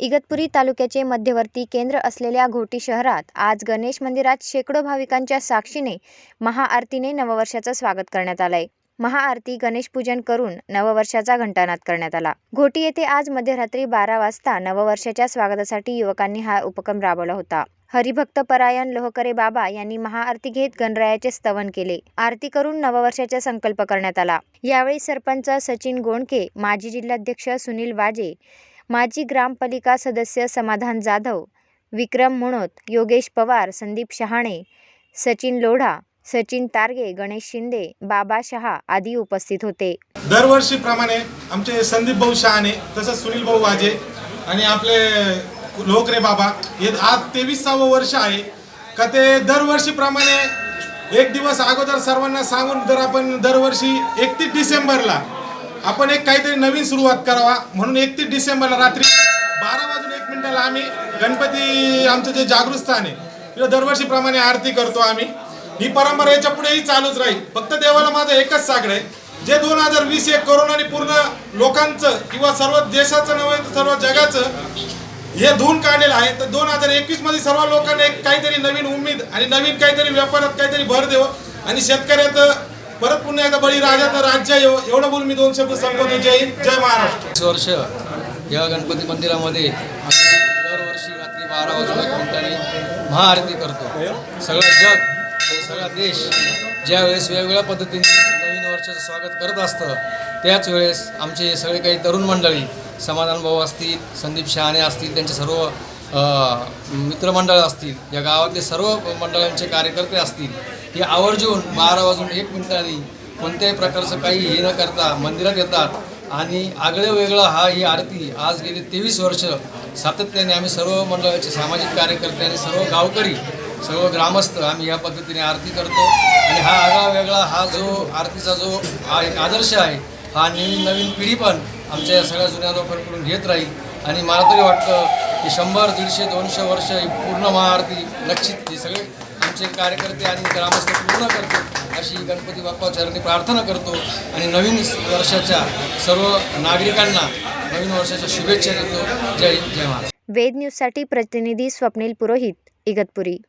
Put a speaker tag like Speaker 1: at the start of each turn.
Speaker 1: इगतपुरी तालुक्याचे मध्यवर्ती केंद्र असलेल्या घोटी शहरात आज गणेश मंदिरात शेकडो भाविकांच्या साक्षीने महाआरतीने नववर्षाचं स्वागत करण्यात आलंय. महाआरती गणेशपूजन करून नववर्षाचा घंटानाद करण्यात आला. घोटी येथे आज मध्यरात्री बारा वाजता नववर्षाच्या स्वागतासाठी युवकांनी हा उपक्रम राबवला होता. हरिभक्त परायण लोहकरे बाबा यांनी महाआरती घेत गणरायाचे स्तवन केले. आरती करून नववर्षाचा संकल्प करण्यात आला. यावेळी सरपंच सचिन गोंडके माजी जिल्हाध्यक्ष सुनील वाजे माजी ग्रामपालिका सदस्य समाधान जाधव विक्रम मुणोत योगेश पवार संदीप शहाणे सचिन लोढा सचिन तारगे गणेश शिंदे बाबा शहा आदी उपस्थित होते.
Speaker 2: दरवर्षीप्रमाणे आमचे संदीप भाऊ शहाणे तसंच सुनील भाऊ वाजे आणि आपले लोकरे बाबा हे आज तेवीसावं वर्ष आहे. का ते दरवर्षीप्रमाणे एक दिवस अगोदर सर्वांना सांगून जर आपण दरवर्षी एकतीस डिसेंबरला आपण एक काहीतरी नवीन सुरुवात करावा. म्हणून एकतीस डिसेंबरला रात्री बारा वाजून एक मिनिटाला आम्ही गणपती आमचं जे जागृत स्थान आहे तिथं दरवर्षीप्रमाणे आरती करतो आम्ही. ही परंपरा याच्या पुढेही चालूच राहील. फक्त देवाला माझं एकच सागड आहे जे दोन हजार वीस एक कोरोनाने पूर्ण लोकांचं किंवा सर्व देशाचं नव्हे तर सर्व जगाचं हे धुवून काढलेलं आहे. तर दोन हजार एकवीसमध्ये सर्व लोकांना एक काहीतरी नवीन उमेद आणि नवीन काहीतरी व्यापारात काहीतरी भर देव. आणि शेतकऱ्याचं परत पुन्हा एकदा बळी तर राज्य एवढं बोलून मी दोन शब्द संपवतो. जय जय महाराष्ट्र.
Speaker 3: वर्ष या गणपती मंदिरामध्ये आम्ही दरवर्षी रात्री बारा वाजून एक मिनिटांनी महाआरती करतो. सगळं जग सगळा देश ज्या वेळेस वेगवेगळ्या पद्धतीने नवीन वर्षाचं स्वागत करत असतं त्याच वेळेस आमचे सगळे काही तरुण मंडळी समाधान भाऊ असतील संदीप शहाणे असतील त्यांचे सर्व मित्रमंडळ असतील या गावातले सर्व मंडळांचे कार्यकर्ते असतील हे आवर्जून बारा वाजून एक मिनिटांनी कोणत्याही प्रकारचं काही हे न करता मंदिरात येतात. आणि आगळं वेगळं हा ही आरती आज गेली तेवीस वर्ष. सातत्याने आम्ही सर्व मंडळाचे सामाजिक कार्यकर्ते आणि सर्व गावकरी सर्व ग्रामस्थ आम्ही या पद्धतीने आरती करतो. आणि हा आगळा वेगळा हा जो आरतीचा जो आ- एक आदर्श आहे हा नवीन नवीन पिढी पण आमच्या या सगळ्या जुन्या लोकांकडून घेत राहील. आणि मला तरी वाटतं की शंभर दीडशे दोनशे वर्ष ही पूर्ण महाआरती लक्षित हे सगळे आमचे कार्यकर्ते आणि ग्रामस्थ पूर्ण करतो. अशी गणपती बाप्पा चरणी प्रार्थना करतो. आणि नवीन वर्षाच्या सर्व नागरिकांना नवीन वर्षाच्या शुभेच्छा देतो. जय जय महाराज
Speaker 1: वेद न्यूजसाठी प्रतिनिधी स्वप्नील पुरोहित इगतपुरी.